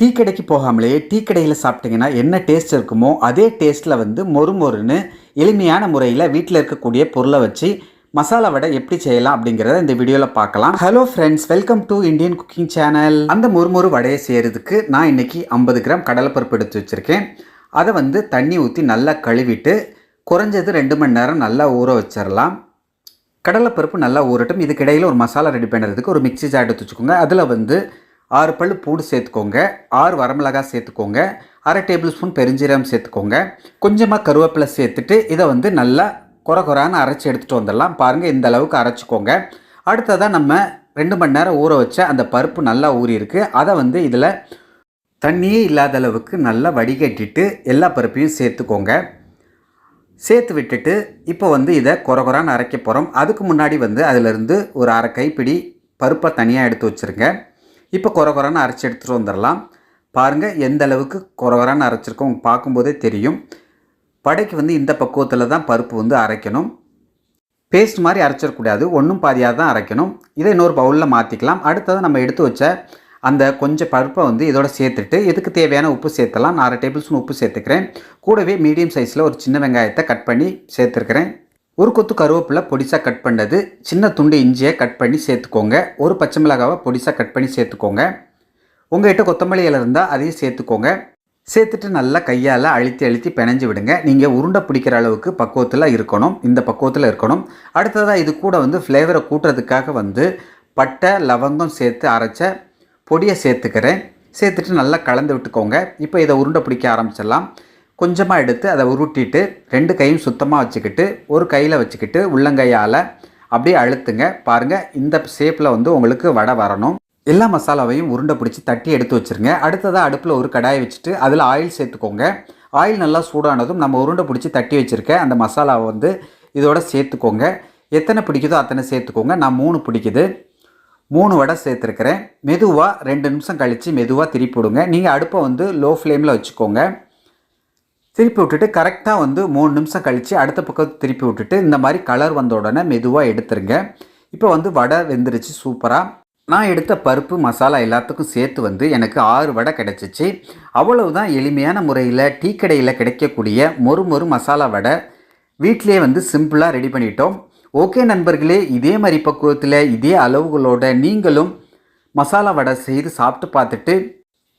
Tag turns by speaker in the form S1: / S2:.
S1: Tea கடைக்கு போகாமலேயே tea கடையில் சாப்பிட்டீங்கன்னா என்ன டேஸ்ட் இருக்குமோ அதே டேஸ்ட்டில் வந்து மொறு மொறுன்னு எளிமையான முறையில் வீட்டில் இருக்கக்கூடிய பொருளை வச்சு மசாலா வடை எப்படி செய்யலாம் அப்படிங்கிறத இந்த வீடியோவில் பார்க்கலாம். Hello friends welcome to Indian cooking channel அந்த மொறுமொறு வடையை செய்கிறதுக்கு நான் இன்னைக்கு ஐம்பது கிராம் கடலைப்பருப்பு எடுத்து வச்சுருக்கேன். அதை வந்து தண்ணி ஊற்றி நல்லா கழுவிட்டு குறைஞ்சது ரெண்டு மணி நேரம் நல்லா ஊற வச்சிடலாம் கடலைப்பருப்பு நல்லா ஊறட்டும். இதுக்கு ஒரு மசாலா ரெடி பண்ணுறதுக்கு ஒரு மிக்ஸி ஜார் எடுத்து வச்சுக்கோங்க. அதில் வந்து ஆறு பல் பூடு சேர்த்துக்கோங்க ஆறு வரமிளகாய் சேர்த்துக்கோங்க அரை டேபிள் ஸ்பூன் பெருஞ்சீரகம் சேர்த்துக்கோங்க. கொஞ்சமாக கருவேப்பிலை சேர்த்துட்டு இதை வந்து நல்லா குறை குறான்னு அரைச்சி எடுத்துகிட்டு வந்துடலாம். பாருங்கள் இந்த அளவுக்கு அரைச்சிக்கோங்க. அடுத்ததாக நம்ம ரெண்டு மணி நேரம் ஊற வச்ச அந்த பருப்பு நல்லா ஊறியிருக்கு. அதை வந்து இதில் தண்ணியே இல்லாத அளவுக்கு நல்லா வடிகட்டிட்டு எல்லா பருப்பையும் சேர்த்துக்கோங்க. சேர்த்து விட்டுட்டு இப்போ வந்து இதை குறை குறான்னு அரைக்க போகிறோம் அதுக்கு முன்னாடி வந்து அதிலிருந்து ஒரு அரை கைப்பிடி பருப்பை தனியாக எடுத்து வச்சுருங்க. இப்போ குறை குறைன்னு அரைச்சி எடுத்துகிட்டு வந்துடலாம். பாருங்கள் எந்த அளவுக்கு குறை குறான்னு அரைச்சிருக்கோம் பார்க்கும்போதே தெரியும். வடைக்கு வந்து இந்த பக்குவத்தில் தான் பருப்பு வந்து அரைக்கணும். பேஸ்ட் மாதிரி அரைச்சிடக்கூடாது ஒன்றும் பாதியாக தான் அரைக்கணும். இதை இன்னொரு பவுலில் மாற்றிக்கலாம் அடுத்தது நம்ம எடுத்து வச்ச அந்த கொஞ்சம் பருப்பை வந்து இதோட சேர்த்துட்டு இதுக்கு தேவையான உப்பு சேர்த்தலாம் நான் அரை டேபிள் ஸ்பூன் உப்பு சேர்த்துக்கிறேன். கூடவே மீடியம் சைஸில் ஒரு சின்ன வெங்காயத்தை கட் பண்ணி சேர்த்துருக்கிறேன். ஒரு கொத்து கருவேப்பிலை பொடிசாக கட் பண்ணது சின்ன துண்டு இஞ்சியை கட் பண்ணி சேர்த்துக்கோங்க. ஒரு பச்சை மிளகாவை பொடிசாக கட் பண்ணி சேர்த்துக்கோங்க. உங்கள்கிட்ட கொத்தமல்லி இலை இருந்தால் அதையும் சேர்த்துக்கோங்க. சேர்த்துட்டு நல்லா கையால் அழுத்தி அழுத்தி பிணைஞ்சு விடுங்க. நீங்கள் உருண்டை பிடிக்கிற அளவுக்கு பக்குவத்தில் இருக்கணும். இந்த பக்குவத்தில் இருக்கணும். அடுத்ததாக இது கூட வந்து ஃப்ளேவரை கூட்டுறதுக்காக வந்து பட்டை லவங்கம் சேர்த்து அரைச்ச பொடியை சேர்த்துக்கிறேன். சேர்த்துட்டு நல்லா கலந்து விட்டுக்கோங்க. இப்போ இதை உருண்டை பிடிக்க ஆரம்பிச்சிடலாம். கொஞ்சமாக எடுத்து அதை உருட்டிட்டு ரெண்டு கையும் சுத்தமாக வச்சுக்கிட்டு ஒரு கையில் வச்சுக்கிட்டு உள்ளங்கையால் அப்படியே அழுத்துங்க. பாருங்கள் இந்த ஷேப்பில் வந்து உங்களுக்கு வடை வரணும். எல்லா மசாலாவையும் உருண்டை பிடிச்சி தட்டி எடுத்து வச்சுருங்க. அடுத்ததாக அடுப்பில் ஒரு கடாயை வச்சுட்டு அதில் ஆயில் சேர்த்துக்கோங்க. ஆயில் நல்லா சூடானதும் நம்ம உருண்டை பிடிச்சி தட்டி வச்சுருக்க அந்த மசாலாவை வந்து இதோட சேர்த்துக்கோங்க. எத்தனை பிடிக்குதோ அத்தனை சேர்த்துக்கோங்க. நான் மூணு பிடிக்குது. மூணு வடை சேர்த்துருக்கிறேன். மெதுவாக ரெண்டு நிமிஷம் கழித்து மெதுவாக திருப்பி விடுங்க. நீங்கள் அடுப்பை வந்து லோ ஃப்ளேமில் வச்சுக்கோங்க. திருப்பி விட்டுட்டு கரெக்டாக வந்து மூணு நிமிஷம் கழித்து அடுத்த பக்கம் திருப்பி விட்டுட்டு இந்த மாதிரி கலர் வந்த உடனே மெதுவாக எடுத்துருங்க. இப்போ வந்து வடை வெந்துருச்சு சூப்பராக நான் எடுத்த பருப்பு மசாலா எல்லாத்துக்கும் சேர்த்து வந்து எனக்கு ஆறு வடை கிடச்சிச்சு. அவ்வளவுதான் எளிமையான முறையில் டீ கடையில் கிடைக்கக்கூடிய மொறு மொறு மசாலா வடை வீட்டிலே வந்து சிம்பிளாக ரெடி பண்ணிட்டோம். ஓகே நண்பர்களே இதே மாதிரி பக்குவத்தில் இதே அளவுகளோட நீங்களும் மசாலா வடை செய்து சாப்பிட்டு பார்த்துட்டு